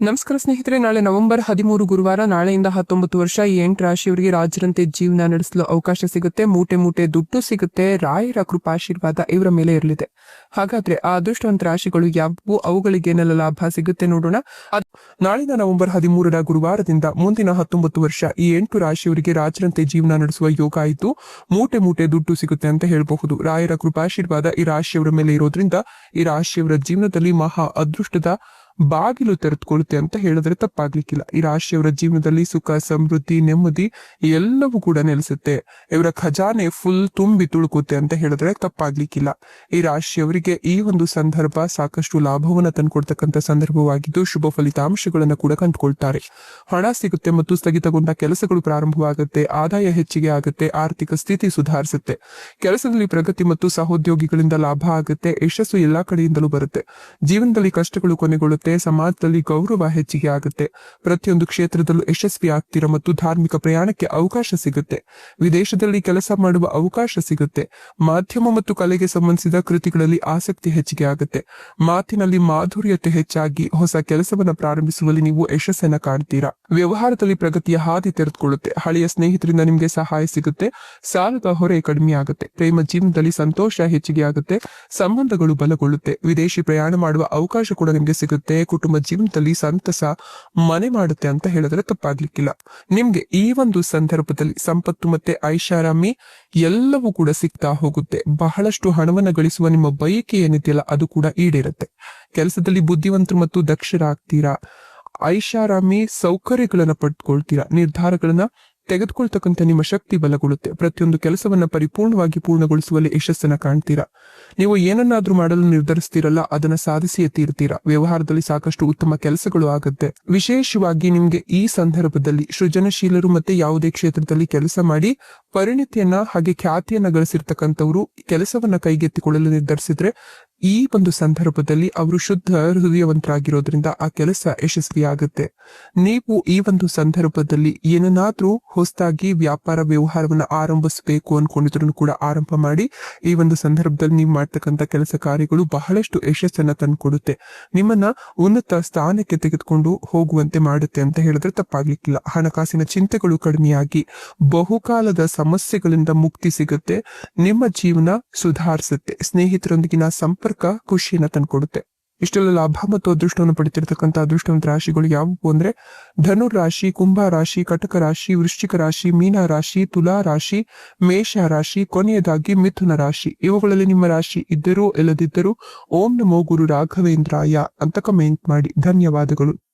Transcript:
ನಮಸ್ಕಾರ ಸ್ನೇಹಿತರೆ, ನಾಳೆ ನವೆಂಬರ್ ಹದಿಮೂರು ಗುರುವಾರ, ನಾಳೆಯಿಂದ ಹತ್ತೊಂಬತ್ತು ವರ್ಷ ಈ ಎಂಟು ರಾಶಿಯವರಿಗೆ ರಾಜರಂತೆ ಜೀವನ ನಡೆಸಲು ಅವಕಾಶ ಸಿಗುತ್ತೆ. ಮೂಟೆ ಮೂಟೆ ದುಡ್ಡು ಸಿಗುತ್ತೆ. ರಾಯರ ಕೃಪಾಶೀರ್ವಾದ ಇವರ ಮೇಲೆ ಇರಲಿದೆ. ಹಾಗಾದ್ರೆ ಆ ಅದೃಷ್ಟವಂತ ರಾಶಿಗಳು ಯಾವುವು? ಅವುಗಳಿಗೇನೆಲ್ಲ ಲಾಭ ಸಿಗುತ್ತೆ ನೋಡೋಣ. ನಾಳಿನ ನವೆಂಬರ್ ಹದಿಮೂರರ ಗುರುವಾರದಿಂದ ಮುಂದಿನ ಹತ್ತೊಂಬತ್ತು ವರ್ಷ, ಈ ಎಂಟು ರಾಶಿಯವರಿಗೆ ರಾಜರಂತೆ ಜೀವನ ನಡೆಸುವ ಯೋಗ ಆಯಿತು. ಮೂಟೆ ಮೂಟೆ ದುಡ್ಡು ಸಿಗುತ್ತೆ ಅಂತ ಹೇಳಬಹುದು. ರಾಯರ ಕೃಪಾಶೀರ್ವಾದ ಈ ರಾಶಿಯವರ ಮೇಲೆ ಇರೋದ್ರಿಂದ, ಈ ರಾಶಿಯವರ ಜೀವನದಲ್ಲಿ ಮಹಾ ಅದೃಷ್ಟದ ಬಾಗಿಲು ತೆರೆದುಕೊಳ್ಳುತ್ತೆ ಅಂತ ಹೇಳಿದ್ರೆ ತಪ್ಪಾಗ್ಲಿಕ್ಕಿಲ್ಲ. ಈ ರಾಶಿಯವರ ಜೀವನದಲ್ಲಿ ಸುಖ, ಸಮೃದ್ಧಿ, ನೆಮ್ಮದಿ ಎಲ್ಲವೂ ಕೂಡ ನೆಲೆಸುತ್ತೆ. ಇವರ ಖಜಾನೆ ಫುಲ್ ತುಂಬಿ ತುಳುಕುತ್ತೆ ಅಂತ ಹೇಳಿದ್ರೆ ತಪ್ಪಾಗ್ಲಿಕ್ಕಿಲ್ಲ. ಈ ರಾಶಿಯವರಿಗೆ ಈ ಒಂದು ಸಂದರ್ಭ ಸಾಕಷ್ಟು ಲಾಭವನ್ನ ತಂದ್ಕೊಡ್ತಕ್ಕಂಥ ಸಂದರ್ಭವಾಗಿದ್ದು ಶುಭ ಫಲಿತಾಂಶಗಳನ್ನ ಕೂಡ ಕಂಡುಕೊಳ್ತಾರೆ. ಹಣ ಸಿಗುತ್ತೆ ಮತ್ತು ಸ್ಥಗಿತಗೊಂಡ ಕೆಲಸಗಳು ಪ್ರಾರಂಭವಾಗುತ್ತೆ, ಆದಾಯ ಹೆಚ್ಚಿಗೆ ಆಗುತ್ತೆ, ಆರ್ಥಿಕ ಸ್ಥಿತಿ ಸುಧಾರಿಸುತ್ತೆ. ಕೆಲಸದಲ್ಲಿ ಪ್ರಗತಿ ಮತ್ತು ಸಹೋದ್ಯೋಗಿಗಳಿಂದ ಲಾಭ ಆಗುತ್ತೆ, ಯಶಸ್ಸು ಎಲ್ಲಾ ಕಡೆಯಿಂದಲೂ ಬರುತ್ತೆ. ಜೀವನದಲ್ಲಿ ಕಷ್ಟಗಳು ಕೊನೆಗೊಳ್ಳುತ್ತೆ ಸಮಾಜದಲ್ಲಿ ಗೌರವ ಹೆಚ್ಚಿಗೆ ಆಗುತ್ತೆ. ಪ್ರತಿಯೊಂದು ಕ್ಷೇತ್ರದಲ್ಲೂ ಯಶಸ್ವಿ ಆಗ್ತೀರಾ ಮತ್ತು ಧಾರ್ಮಿಕ ಪ್ರಯಾಣಕ್ಕೆ ಅವಕಾಶ ಸಿಗುತ್ತೆ. ವಿದೇಶದಲ್ಲಿ ಕೆಲಸ ಮಾಡುವ ಅವಕಾಶ ಸಿಗುತ್ತೆ. ಮಾಧ್ಯಮ ಮತ್ತು ಕಲೆಗೆ ಸಂಬಂಧಿಸಿದ ಕೃತಿಗಳಲ್ಲಿ ಆಸಕ್ತಿ ಹೆಚ್ಚಿಗೆ ಆಗುತ್ತೆ. ಮಾತಿನಲ್ಲಿ ಮಾಧುರ್ಯತೆ ಹೆಚ್ಚಾಗಿ ಹೊಸ ಕೆಲಸವನ್ನು ಪ್ರಾರಂಭಿಸುವಲ್ಲಿ ನೀವು ಯಶಸ್ಸನ್ನ ಕಾಣ್ತೀರಾ. ವ್ಯವಹಾರದಲ್ಲಿ ಪ್ರಗತಿಯ ಹಾದಿ ತೆರೆದುಕೊಳ್ಳುತ್ತೆ. ಹಳೆಯ ಸ್ನೇಹಿತರಿಂದ ನಿಮಗೆ ಸಹಾಯ ಸಿಗುತ್ತೆ. ಸಾಲದ ಹೊರೆ ಕಡಿಮೆ ಆಗುತ್ತೆ. ಪ್ರೇಮ ಜೀವನದಲ್ಲಿ ಸಂತೋಷ ಹೆಚ್ಚಿಗೆ ಆಗುತ್ತೆ. ಸಂಬಂಧಗಳು ಬಲಗೊಳ್ಳುತ್ತೆ. ವಿದೇಶಿ ಪ್ರಯಾಣ ಮಾಡುವ ಅವಕಾಶ ಕೂಡ ನಿಮಗೆ ಸಿಗುತ್ತೆ. ಕುಟುಂಬ ಜೀವನದಲ್ಲಿ ಸಂತಸ ಮನೆ ಮಾಡುತ್ತೆ ಅಂತ ಹೇಳಿದ್ರೆ ತಪ್ಪಾಗ್ಲಿಕ್ಕಿಲ್ಲ. ನಿಮ್ಗೆ ಈ ಒಂದು ಸಂದರ್ಭದಲ್ಲಿ ಸಂಪತ್ತು ಮತ್ತೆ ಐಷಾರಾಮಿ ಎಲ್ಲವೂ ಕೂಡ ಸಿಗ್ತಾ ಹೋಗುತ್ತೆ. ಬಹಳಷ್ಟು ಹಣವನ್ನು ಗಳಿಸುವ ನಿಮ್ಮ ಬಯಕೆ ಏನಿದೆಯಲ್ಲ, ಅದು ಕೂಡ ಈಡೇರುತ್ತೆ. ಕೆಲಸದಲ್ಲಿ ಬುದ್ಧಿವಂತರು ಮತ್ತು ದಕ್ಷರಾಗ್ತೀರಾ? ಐಷಾರಾಮಿ ಸೌಕರ್ಯಗಳನ್ನ ಪಡ್ಕೊಳ್ತೀರಾ? ನಿರ್ಧಾರಗಳನ್ನ ತೆಗೆದುಕೊಳ್ತಕ್ಕಂಥ ನಿಮ್ಮ ಶಕ್ತಿ ಬಲಗೊಳ್ಳುತ್ತೆ. ಪ್ರತಿಯೊಂದು ಕೆಲಸವನ್ನ ಪರಿಪೂರ್ಣವಾಗಿ ಪೂರ್ಣಗೊಳಿಸುವಲ್ಲಿ ಯಶಸ್ಸನ್ನು ಕಾಣ್ತೀರಾ? ನೀವು ಏನನ್ನಾದ್ರೂ ಮಾಡಲು ನಿರ್ಧರಿಸ್ತೀರಲ್ಲ, ಅದನ್ನ ಸಾಧಿಸಿಯೇ ತೀರ್ತೀರಾ? ವ್ಯವಹಾರದಲ್ಲಿ ಸಾಕಷ್ಟು ಉತ್ತಮ ಕೆಲಸಗಳು ಆಗುತ್ತೆ. ವಿಶೇಷವಾಗಿ ನಿಮ್ಗೆ ಈ ಸಂದರ್ಭದಲ್ಲಿ ಸೃಜನಶೀಲರು ಮತ್ತೆ ಯಾವುದೇ ಕ್ಷೇತ್ರದಲ್ಲಿ ಕೆಲಸ ಮಾಡಿ ಪರಿಣಿತಿಯನ್ನ ಹಾಗೆ ಖ್ಯಾತಿಯನ್ನ ಗಳಿಸಿರ್ತಕ್ಕಂಥವ್ರು ಕೆಲಸವನ್ನ ಕೈಗೆತ್ತಿಕೊಳ್ಳಲು ನಿರ್ಧರಿಸಿದ್ರೆ ಈ ಒಂದು ಸಂದರ್ಭದಲ್ಲಿ ಅವರು ಶುದ್ಧ ಹೃದಯವಂತರಾಗಿರೋದ್ರಿಂದ ಆ ಕೆಲಸ ಯಶಸ್ವಿಯಾಗುತ್ತೆ. ನೀವು ಈ ಒಂದು ಸಂದರ್ಭದಲ್ಲಿ ಏನನ್ನಾದ್ರೂ ಹೊಸದಾಗಿ ವ್ಯಾಪಾರ ವ್ಯವಹಾರವನ್ನು ಆರಂಭಿಸಬೇಕು ಅನ್ಕೊಂಡಿದ್ರು ಕೂಡ ಆರಂಭ ಮಾಡಿ, ಈ ಒಂದು ಸಂದರ್ಭದಲ್ಲಿ ನೀವು ಮಾಡ್ತಕ್ಕಂಥ ಕೆಲಸ ಕಾರ್ಯಗಳು ಬಹಳಷ್ಟು ಯಶಸ್ಸನ್ನ ತಂದುಕೊಡುತ್ತೆ. ನಿಮ್ಮನ್ನ ಉನ್ನತ ಸ್ಥಾನಕ್ಕೆ ತೆಗೆದುಕೊಂಡು ಹೋಗುವಂತೆ ಮಾಡುತ್ತೆ ಅಂತ ಹೇಳಿದ್ರೆ ತಪ್ಪಾಗ್ಲಿಕ್ಕಿಲ್ಲ. ಹಣಕಾಸಿನ ಚಿಂತೆಗಳು ಕಡಿಮೆಯಾಗಿ ಬಹುಕಾಲದ ಸಮಸ್ಯೆಗಳಿಂದ ಮುಕ್ತಿ ಸಿಗುತ್ತೆ. ನಿಮ್ಮ ಜೀವನ ಸುಧಾರಿಸುತ್ತೆ. ಸ್ನೇಹಿತರೊಂದಿಗಿನ ಸಂಪರ್ಕ ಖುಷಿಯನ್ನ ತಂದ್ಕೊಡುತ್ತೆ ಇಷ್ಟೆಲ್ಲ ಲಾಭ ಮತ್ತು ಅದೃಷ್ಟವನ್ನು ಪಡಿತಿರ್ತಕ್ಕಂಥ ಅದೃಷ್ಟವಂತ ರಾಶಿಗಳು ಯಾವುವು ಅಂದ್ರೆ ಧನು ರಾಶಿ, ಕುಂಭ ರಾಶಿ, ಕಟಕ ರಾಶಿ, ವೃಶ್ಚಿಕ ರಾಶಿ, ಮೀನ ರಾಶಿ, ತುಲಾ ರಾಶಿ, ಮೇಷ ರಾಶಿ, ಕೊನೆಯದಾಗಿ ಮಿಥುನ ರಾಶಿ. ಇವುಗಳಲ್ಲಿ ನಿಮ್ಮ ರಾಶಿ ಇದ್ದರೂ ಇಲ್ಲದಿದ್ದರೂ ಓಂ ನಮೋ ಗುರು ರಾಘವೇಂದ್ರಾಯ ಅಂತ ಕಮೆಂಟ್ ಮಾಡಿ. ಧನ್ಯವಾದಗಳು.